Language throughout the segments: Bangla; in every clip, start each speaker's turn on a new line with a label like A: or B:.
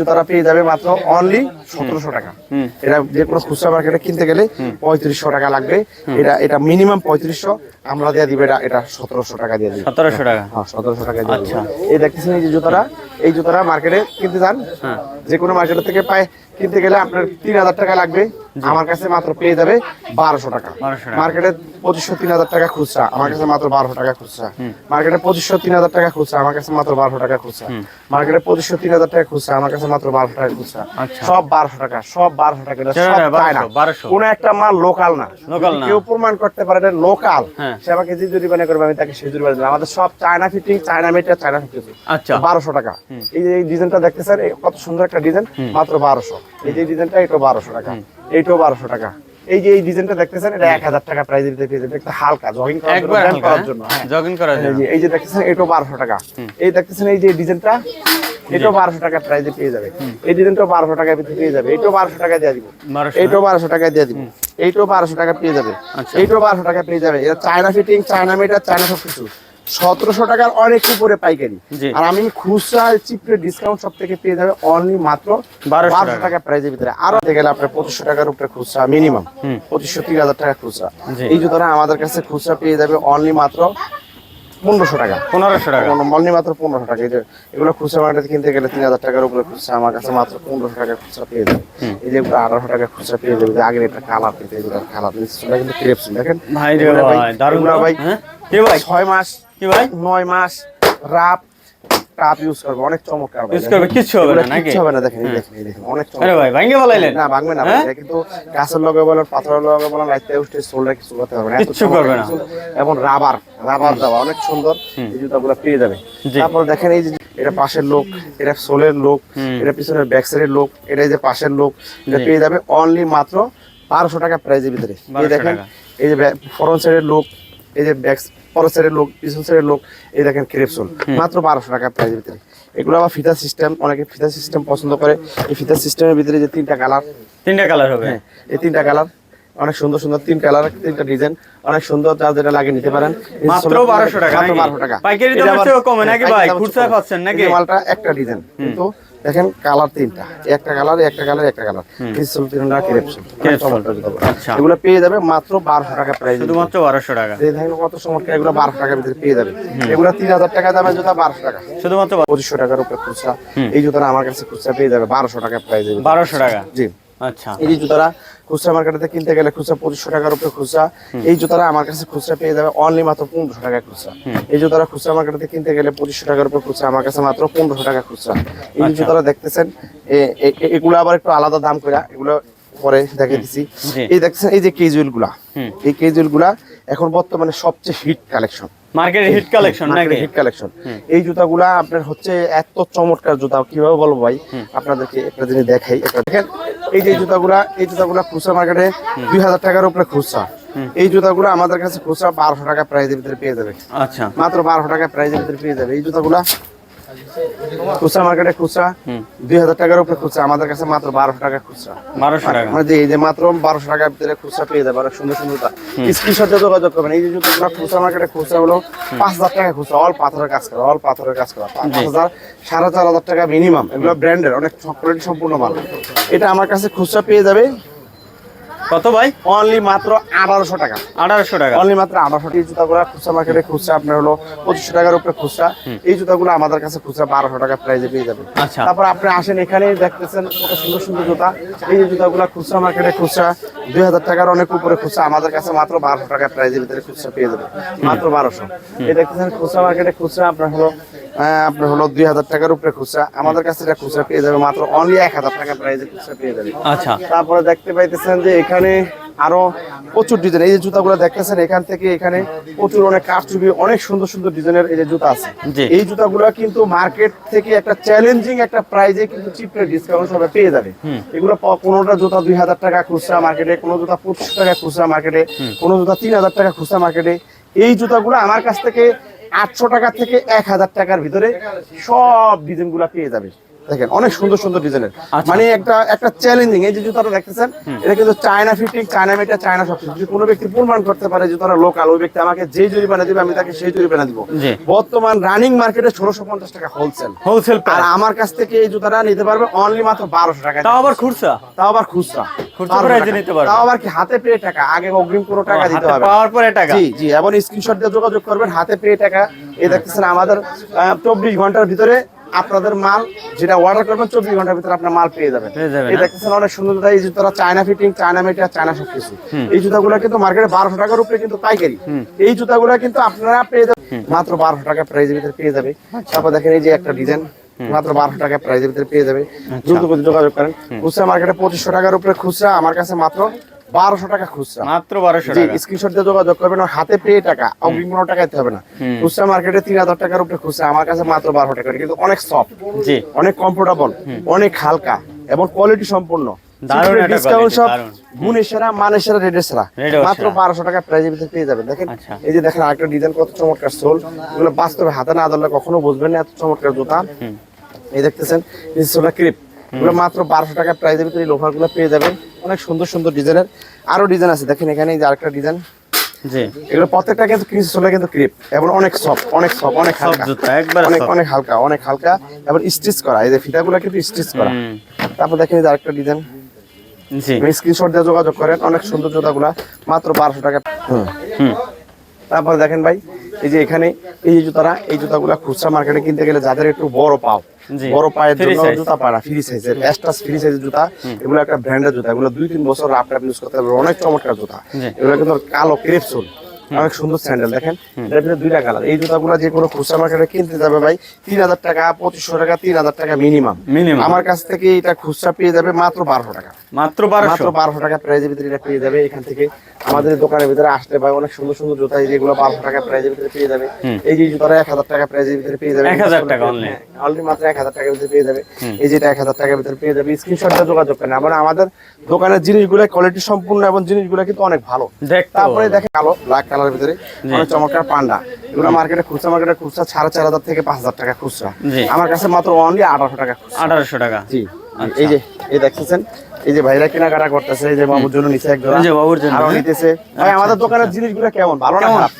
A: জুতাটা পেয়ে যাবে মাত্র অনলি সতেরোশো টাকা। এটা যে কোনো খুচরা মার্কেটে কিনতে গেলে পঁয়ত্রিশশো টাকা লাগবে। এটা এটা মিনিমাম পঁয়ত্রিশশো। আমরা দিয়ে দিবে এটা এটা সতেরোশো টাকা দিয়ে দিবে।
B: সতেরোশো টাকা?
A: হ্যাঁ সতেরোশো টাকা দিয়ে
B: আচ্ছা।
A: এই দেখতেছেন এই যে জুতারা এই জুতারা মার্কেটে কিনতে যান
B: হ্যাঁ।
A: যে কোনো মার্কেট থেকে পায় কিনতে গেলে আপনার তিন হাজার টাকা লাগবে। আমার কাছে মাত্র পেয়ে যাবে বারোশো টাকা।
B: 1200 টাকা।
A: মার্কেটে পঁচিশশো তিন হাজার টাকা খুচরা। আমার কাছে মাত্র বারোশো টাকা খুচরা। মার্কেটে পঁচিশশো তিন হাজার টাকা খুচরা। আমার কাছে মাত্র বারোশো টাকা খুচরা। মার্কেটে পঁচিশশো তিন হাজার টাকা খুচরা। আমার কাছে মাত্র বারোশো টাকা খুচরা।
B: আচ্ছা।
A: সব বারোশো টাকা। সব বারোশো টাকা। এটা
B: সেটা
A: সব
B: না,
A: চায়না।
B: 1200
A: কোন একটা মাল লোকাল না। কেউ প্রমাণ করতে পারে লোকাল
B: হ্যাঁ।
A: সে আমাকে যে জরিমানা করবে আমি তাকে সেই জরিমানা আমাদের সব China fitting China material China fitting
B: আচ্ছা।
A: বারোশো টাকা। এই যে এই ডিজাইনটা দেখতেছেন এই কত সুন্দর একটা ডিজাইন মাত্র বারোশো। এই যে ডিজাইনটা এটাও বারোশো টাকা। এইটাও বারোশো টাকা। এই যে এই ডিজাইনটা দেখতেছেন এটা এক হাজার টাকা প্রাইস দিতে পেয়ে যাবে একটা হালকা জগিং করার জন্য
B: হালকা
A: করার জন্য হ্যাঁ।
B: জগিং করার
A: এই
B: জন্য।
A: যে- এই যে দেখতেছেন এটাও বারোশো টাকা। এই দেখতেছেন এই যে ডিজাইনটা এটাও বারোশো টাকা প্রাইসে পেয়ে যাবে। এই ডিজাইনটাও বারোশো টাকা পেয়ে যাবে। এটাও বারোশো টাকা দিয়ে দিব।
B: 1200
A: এইটাও বারোশো টাকা দিয়ে দিব। এইটাও বারোশো টাকা পেয়ে যাবে।
B: আচ্ছা।
A: এইটাও বারোশো টাকা পেয়ে যাবে। এটা China fitting China metre China সব কিছু সতেরোশো টাকার অনেক উপরে পাইকারি আর আমি খুচরা চিপে ডিসকাউন্ট সব থেকে পেয়ে যাবে অনলি মাত্র
B: 1200
A: বারোশো
B: টাকা।
A: প্রাইজের ভিতরে আরও গেলে আপনার পঁচিশশো টাকার উপরে খুচরা মিনিমাম পঁচিশশো তিন হাজার টাকা খুচরা। এই জুতোটা আমাদের কাছে খুচরা পেয়ে যাবে অনলি মাত্র পনেরোশো টাকা
B: পনেরোশো টাকা
A: অনলি মাত্র পনেরোশো টাকা এই যে এগুলো খুচরা মার্কেটে কিনতে গেলে তিন হাজার টাকার উপরে খুচরা আমার কাছে মাত্র পনেরোশো টাকা খুচরা পেয়ে যাবে এই যে এগুলো আঠারোশো টাকা খুচরা পেয়ে যাবে আগের একটা কালার পেতে এগুলো কালার কিন্তু ক্রেপস দেখেন
B: ভাই ভাই হ্যাঁ? কি ভাই?
A: ছয় মাস
B: কি ভাই?
A: নয় মাস রাপ টাপ ইউজ করবে অনেক চমৎকার
B: করবে। হবে না, নাকি?
A: কিচ্ছু হবে না দেখেন এই দেখেন দেখেন অনেক
B: আরে ভাই ভাঙ্গে বলাইলেন
A: না ভাঙবে না ভাই,
B: হ্যাঁ?
A: কিন্তু গাছের লগে বলেন পাথরের লগে বলেন লাইতে উঠে সোলটা কিছু করতে হবে না। এত
B: করবে না।
A: এবং রাবার রাবার দেওয়া অনেক সুন্দর। এই জুতাগুলো পেয়ে যাবে। তারপর দেখেন এই যে এটা পাশের লোক এটা সোলের লোক এটা পিছনের ব্যাক সাইডের লোক এটা যে পাশের লোক এটা পেয়ে যাবে অনলি মাত্র বারোশো টাকা প্রাইজের ভিতরে। এই
B: 1200
A: দেখেন এই যে ফরন সাইডের লোক এই যে ব্যাক পরের সাইডের লোক পিছন সাইডের লোক এই দেখেন ক্রেপসোল মাত্র বারোশো টাকা প্রাইজের ভিতরে। এগুলো আবার ফিতা সিস্টেম অনেকে ফিতা সিস্টেম পছন্দ করে। এই ফিতা সিস্টেমের ভিতরে যে তিনটা কালার
B: তিনটা কালার হবে।
A: হ্যাঁ এই তিনটা কালার অনেক সুন্দর সুন্দর তিন কালার তিনটা ডিজাইন অনেক সুন্দর যার যেটা লাগে নিতে পারেন।
B: মাত্র 1200 টাকা
A: মাত্র
B: নাকি?
A: 1200 টাকা।
B: পাইকারি চেয়েও কমে নাকি
A: হ্যাঁ,
B: ভাই? খুচরা পাচ্ছেন নাকি?
A: মালটা একটা ডিজাইন কিন্তু দেখেন কালার তিনটা। একটা কালার একটা কালার একটা কালার। ক্রিস্টাল তিনটা ক্রেপসল
B: আচ্ছা।
A: এগুলো পেয়ে যাবে মাত্র বারোশো টাকা প্রাইস
B: শুধুমাত্র বারোশো টাকা।
A: এই দেখেন কত সমস্যা এগুলো বারোশো টাকার ভিতরে পেয়ে যাবে। এগুলো তিন হাজার টাকা দামের জুতা বারোশো টাকা।
B: শুধুমাত্র
A: পঁচিশশো টাকার উপরে খুচরা। এই জুতাটা আমার কাছে খুচরা পেয়ে যাবে বারোশো টাকা প্রাইস
B: বারোশো টাকা।
A: জি।
B: আচ্ছা।
A: এই যে জুতারা খুচরা মার্কেটে কিনতে গেলে খুচরা পঁচিশশো টাকার উপরে খুচরা। এই জুতারা আমার কাছে খুচরা পেয়ে যাবে অনলি মাত্র পনেরোশো টাকা খুচরা। এই জুতারা খুচরা মার্কেটে কিনতে গেলে পঁচিশশো টাকার উপরে খুচরা আমার কাছে মাত্র পনেরোশো টাকা খুচরা। এই যে জুতারা দেখতেছেন এগুলো আবার একটু আলাদা দাম করে এগুলো পরে দেখে দিচ্ছি এই দেখছেন এই যে
B: কেজুয়ালগুলা।
A: এই কেজুয়ালগুলা এখন বর্তমানে সবচেয়ে হিট কালেকশন
B: মার্কেটের হিট কালেকশন নাকি?
A: হিট কালেকশন এই জুতাগুলা আপনার হচ্ছে এত চমৎকার জুতা কীভাবে বলব ভাই? আপনাদেরকে একটা জিনিস দেখাই। একটা দেখেন এই যে জুতাগুলা এই জুতাগুলা খুচরা মার্কেটে দুই হাজার টাকার উপরে খুচরা। এই জুতাগুলো আমাদের কাছে খুচরা বারোশো টাকা প্রাইজের ভিতরে পেয়ে যাবে।
B: আচ্ছা।
A: মাত্র বারোশো টাকা প্রাইজের ভিতরে পেয়ে যাবে। এই জুতাগুলা খুচরা মার্কেটে খুচরা দুই হাজার টাকার উপরে খুচরা আমাদের কাছে মাত্র বারোশো টাকা খুচরা।
B: বারোশো টাকা।
A: মানে এই যে মাত্র বারোশো টাকার ভিতরে খুচরা পেয়ে যাবে অনেক সুন্দর সুন্দর স্ক্রিনশটে যোগাযোগ করবেন। এই যে জুতোগুলো খুচরা মার্কেটে খুচরা হলো পাঁচ হাজার টাকা খুচরা অল পাথরের কাজ করা অল পাথরের কাজ করা। পাঁচ হাজার সাড়ে চার হাজার টাকা মিনিমাম এগুলো ব্র্যান্ডের অনেক কোয়ালিটি সম্পূর্ণ মাল। এটা আমার কাছে খুচরা পেয়ে যাবে।
B: কত ভাই?
A: অনলি মাত্র আঠারোশো টাকা।
B: আঠারোশো টাকা।
A: অনলি মাত্র আঠারোশো এই জুতাগুলো খুচরা মার্কেটে খুচরা আপনার হলো পঁচিশশো টাকার উপরে খুচরা। এই জুতাগুলো আমাদের কাছে খুচরা বারোশো টাকা প্রাইজে পেয়ে যাবে
B: আচ্ছা।
A: তারপর আপনি আসেন এখানে দেখতেছেন কত সুন্দর সুন্দর জুতা। এই যে জুতাগুলো খুচরা মার্কেটে খুচরা দুই হাজার টাকার অনেক উপরে খুচরা। আমাদের কাছে মাত্র বারোশো টাকা প্রাইজের ভিতরে খুচরা পেয়ে যাবে মাত্র বারোশো। এই দেখতেছেন খুচরা মার্কেটে খুচরা আপনার হলো আপনার হলো দুই হাজার টাকার উপরে খুচরা। আমাদের কাছে এটা খুচরা পেয়ে যাবে মাত্র অনলি এক হাজার টাকা প্রাইজে খুচরা পেয়ে যাবে।
B: আচ্ছা।
A: তারপরে দেখতে পাইতেছেন যে এখানে আরও প্রচুর ডিজাইন এই যে জুতাগুলো দেখতেছেন এখান থেকে এখানে প্রচুর অনেক কারচুপি অনেক সুন্দর সুন্দর ডিজাইনের এই যে জুতা আছে। এই জুতাগুলো কিন্তু মার্কেট থেকে একটা চ্যালেঞ্জিং একটা প্রাইজে কিন্তু চিপ রেট ডিসকাউন্ট সবাই পেয়ে যাবে। এগুলো কোনোটা জুতা দুই হাজার টাকা খুচরা মার্কেটে কোনো জুতা পঁচিশশো টাকা খুচরা মার্কেটে কোনো জুতা তিন হাজার টাকা খুচরা মার্কেটে এই জুতাগুলো আমার কাছ থেকে আটশো টাকা থেকে এক হাজার টাকার ভিতরে সব ডিজাইনগুলো পেয়ে যাবে। দেখেন অনেক সুন্দর সুন্দর ডিজাইনের
B: আচ্ছা।
A: মানে একটা একটা চ্যালেঞ্জিং এই যে জুতাটা দেখতেছেন এটা কিন্তু চায়না ফিটিং চায়না মেটা চায়না সব কিছু। যদি কোনো ব্যক্তি প্রমাণ করতে পারে জুতাটা লোকাল ওই ব্যক্তি আমাকে যে জরিমানা দিবে আমি তাকে সেই জরিমানা দিব। বর্তমান রানিং মার্কেটে ষোলোশো পঞ্চাশ টাকা হোলসেল
B: হোলসেল
A: আর আমার কাছ থেকে এই জুতাটা নিতে পারবে অনলি মাত্র বারোশো টাকা।
B: তাও আবার খুচরা?
A: তাও আবার খুচরা।
B: খুচরা
A: 1200
B: price এ
A: টাকা।
B: নিতে পারবে।
A: তাও আবার কি হাতে পেয়ে টাকা? আগে অগ্রিম কোনো টাকা দিতে হবে।
B: পাওয়ার পরে টাকা।
A: জি জি এবং স্ক্রিনশট দিয়ে যোগাযোগ করবেন হাতে পেয়ে টাকা। এই দেখতেছেন আমাদের চব্বিশ ঘণ্টার ভিতরে আপনাদের মাল যেটা অর্ডার করবেন চব্বিশ ঘণ্টার ভিতরে আপনার মাল পেয়ে যাবেন। এই
B: হ্যাঁ।
A: দেখতেছেন অনেক সুন্দর এই জুতারা চায়না ফিটিং চায়না মেটিয়া চায়না সব কিছু। এই জুতাগুলো কিন্তু মার্কেটে বারোশো টাকার উপরে কিন্তু পাইকারি। এই জুতাগুলো কিন্তু আপনারা পেয়ে যাবেন। মাত্র বারোশো টাকা প্রাইজের ভিতরে পেয়ে যাবে। তারপর দেখেন এই যে একটা ডিজাইন মাত্র বারোশো টাকা প্রাইজের ভিতরে পেয়ে যাবে।
B: আচ্ছা।
A: দ্রুত যোগাযোগ করেন। খুচরা মার্কেটে পঁচিশশো টাকার উপরে খুচরা আমার কাছে মাত্র বারোশো টাকা খুচরা।
B: মাত্র বারোশো
A: স্ক্রিনশট দিয়ে যোগাযোগ করবেন আর হাতে পেয়ে টাকা অগ্রিম কোনো টাকা দিতে হবে না। খুচরা মার্কেটে তিন হাজার টাকার উপরে খুচরা আমার কাছে মাত্র বারোশো টাকা। কিন্তু অনেক সফট
B: জি।
A: অনেক কমফোর্টেবল অনেক হালকা এবং কোয়ালিটি সম্পূর্ণ।
B: দারুণ একটা
A: ডিসকাউন্ট সব গুণের সেরা মানের সেরা রেটের সেরা। মাত্র
B: সেরা।
A: বারোশো টাকা প্রাইজের ভিতরে পেয়ে যাবেন। দেখেন। এই যে দেখেন আরেকটা ডিজাইন কত চমৎকার সোল। এগুলো বাস্তবে হাতে না ধরলে কখনো বুঝবেন না এত চমৎকার জুতা। এই দেখতেছেন সোলা ক্রিপ এগুলো মাত্র বারোশো টাকা প্রাইজের ভিতরে এই লোফারগুলো পেয়ে যাবেন। অনেক সুন্দর সুন্দর ডিজাইনের আরও ডিজাইন আছে দেখেন এখানে এই যে আরেকটা ডিজাইন এগুলো প্রত্যেকটা কিন্তু ক্রিস সোলা কিন্তু ক্রিপ এবং অনেক সফট অনেক সফট অনেক হালকা। অনেক অনেক হালকা অনেক হালকা। এবং স্টিচ করা এই যে ফিতাগুলো কিন্তু স্টিচ করা। তারপর দেখেন এই যে আরেকটা ডিজাইন স্ক্রিনশট দিয়ে যোগাযোগ করেন অনেক সুন্দর জুতাগুলা মাত্র বারোশো টাকা। তারপর দেখেন ভাই এই যে এখানে এই যে জুতারা এই জুতাগুলা খুচরা মার্কেটে কিনতে গেলে যাদের একটু বড় পাও। বড় পায়ের জন্য জুতা পাড়া ফ্রি সাইজের এক্সট্রা ফ্রি সাইজের জুতা এগুলো একটা ব্র্যান্ডের জুতা এগুলো দুই তিন বছর রাফ ইউজ করতে পারবে অনেক চমৎকার জুতা। এগুলো কিন্তু কালো ক্রেপ সোল অনেক সুন্দর স্যান্ডেল দেখেন? এটার ভিতরে দুইটা কালার এই জুতাগুলো যে কোনো খুচরা মার্কেটে কিনতে যাবে ভাই তিন হাজার টাকা পঁচিশশো টাকা তিন হাজার টাকা মিনিমাম। আমার কাছ থেকে এটা খুচরা পেয়ে যাবে মাত্র বারোশো টাকা।
B: মাত্র
A: মাত্র
B: বারোশো।
A: টাকা প্রাইজের ভিতরে এটা পেয়ে যাবে এখান থেকে। আমাদের দোকানের ভিতরে আসলে ভাই অনেক সুন্দর সুন্দর জুতা যেগুলো বারোশো টাকা প্রাইজের ভিতরে পেয়ে যাবে। এই যে জুতাটা এক হাজার টাকা প্রাইজের ভিতরে পেয়ে যাবে।
B: 1000 টাকা
A: অলরেডি মাত্র এক হাজার টাকার ভিতরে পেয়ে যাবে। এই যেটা এক হাজার টাকার ভিতরে পেয়ে যাবে স্ক্রিনশটটা যোগাযোগ করেন। আবার আমাদের দোকানের জিনিসগুলো কোয়ালিটি সম্পূর্ণ এবং জিনিসগুলো কিন্তু অনেক ভালো। তারপরে দেখে কালো ব্ল্যাক কালারের ভিতরে অনেক চমৎকার পান্ডা। এগুলো মার্কেটে খুচরা মার্কেটে খুচরা সাড়ে চার হাজার থেকে পাঁচ হাজার টাকা খুচরা। আমার কাছে মাত্র অনলি আঠারোশো টাকা
B: আঠারোশো টাকা।
A: জি।
B: আচ্ছা।
A: এই যে এই দেখতেছেন এই যে ভাইরা কেনাকাটা করতেছে এই যে বাবুর জন্য নিচে
B: এই যে বাবুর জন্য,
A: আরও
B: হ্যাঁ?
A: নিতেছে। ভাই আমাদের দোকানের জিনিসগুলো কেমন? ভালো না? খারাপ?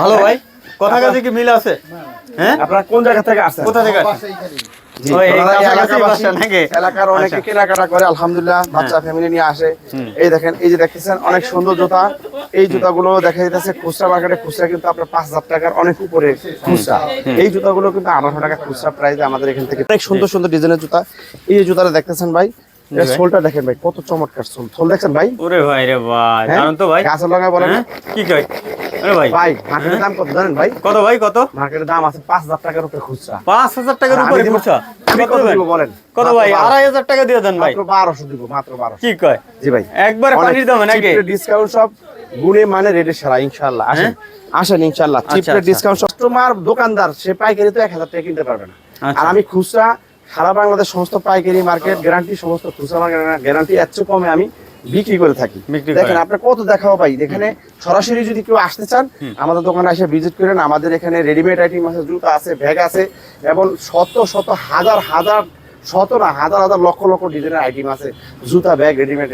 B: ভালো ভাই? কথা কাজে কি মিল আছে? হ্যাঁ?
A: আপনারা কোন জায়গা থেকে আসছেন?
B: কোথা থেকে আসছেন? এই
A: ওনারা এই
B: কাছাকাছি
A: এলাকাবাসী,
B: বাসা নাকি?
A: এলাকার অনেকে
B: আচ্ছা।
A: কেনাকাটা করে আলহামদুলিল্লাহ বাচ্চা ফ্যামিলি নিয়ে আসে। এই দেখেন এই যে দেখতেছেন অনেক সুন্দর জুতা। এই জুতাগুলো দেখা যাচ্ছে খুচরা মার্কেটে খুচরা কিন্তু আপনার পাঁচ হাজার টাকার অনেক উপরে খুচরা। এই জুতাগুলো কিন্তু আঠারোশো টাকা খুচরা প্রাইস আমাদের এখান থেকে অনেক সুন্দর সুন্দর ডিজাইনের জুতা। এই জুতাটা দেখতেছেন ভাই। সোলটা দেখেন ভাই কত চমৎকার সোল সোল দেখছেন ভাই?
B: ওরে ভাই রে ভাই
A: হ্যাঁ?
B: জানেন তো ভাই।
A: গাছের লগায় বলেন।
B: হ্যাঁ? কি কয়? আরে ভাই।
A: ভাই মার্কেটের দাম কত জানেন ভাই?
B: কত ভাই কত?
A: মার্কেটের দাম আছে পাঁচ হাজার টাকার উপরে খুচরা।
B: পাঁচ হাজার টাকার উপরে খুচরা? কত
A: দিব বলেন?
B: কত ভাই? টাকা দিয়ে দেন ভাই।
A: মাত্র দিব মাত্র
B: কি কয়?
A: জি ভাই।
B: একবারে পানির দামে নাকি?
A: ডিসকাউন্ট সব গুণে মানে রেটে সারা ইনশাল্লাহ আসেন আসেন ইনশাল্লাহ
B: আচ্ছা, আচ্ছা।
A: ডিসকাউন্ট কাস্টমার দোকানদার সে পাইকারি তো এক হাজার টাকা কিনতে পারবে না।
B: আচ্ছা।
A: আর আমি খুচরা সারা বাংলাদেশ সমস্ত পাইকারি মার্কেট গ্যারান্টি সমস্ত খুচরা মার্কেট গ্যারান্টি এত কমে আমি বিক্রি করে থাকি। দেখেন
B: করেন।
A: আপনি কত দেখাও পাই। এখানে সরাসরি যদি কেউ আসতে চান আমাদের দোকানে এসে ভিজিট করেন আমাদের এখানে রেডিমেড আইটেম আছে জুতা আছে ব্যাগ আছে এবং শত শত হাজার হাজার শত না হাজার হাজার লক্ষ লক্ষ ডিজাইনের আইটেম আছে। জুতা ব্যাগ রেডিমেড।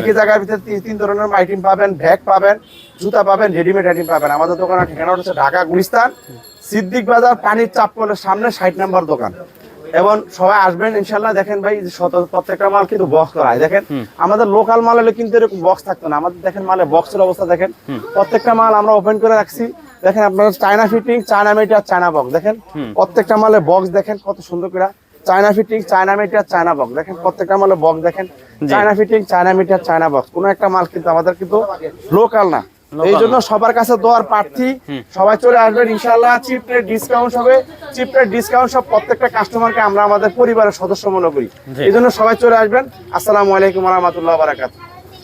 A: একই জায়গার ভিতরে তিন তিন ধরনের আইটেম পাবেন ব্যাগ পাবেন জুতা পাবেন রেডিমেড আইটেম পাবেন। আমাদের দোকানের ঠিকানা হচ্ছে ঢাকা গুলিস্তান সিদ্দিক বাজার পানির চাপ কলের সামনে ষাট নাম্বার দোকান। এবং সবাই আসবেন ইনশাল্লাহ। দেখেন ভাই প্রত্যেকটা মাল কিন্তু বক্স করা হয়। দেখেন আমাদের লোকাল মাল হলে কিন্তু এরকম বক্স থাকতো না। আমাদের দেখেন মালে বক্সের অবস্থা দেখেন। প্রত্যেকটা মাল আমরা ওপেন করে রাখছি। দেখেন আপনার চায়না ফিটিং চায়না মেটার চায়না বক্স দেখেন। প্রত্যেকটা মালে বক্স দেখেন কত সুন্দর করে। China fitting China metre China box দেখেন। প্রত্যেকটা মালে বক্স দেখেন। China fitting China metre China box কোনো একটা মাল কিন্তু আমাদের কিন্তু লোকাল না। এই জন্য সবার কাছে দোয়ার প্রার্থী। সবাই চলে আসবেন ইনশাল্লাহ চিপের ডিসকাউন্ট হবে। চিপের ডিসকাউন্ট সব প্রত্যেকটা কাস্টমারকে আমরা আমাদের পরিবারের সদস্য মনে করি। এই জন্য সবাই চলে আসবেন। আসসালামু আলাইকুম রহমতুল্লাহ বারাকাত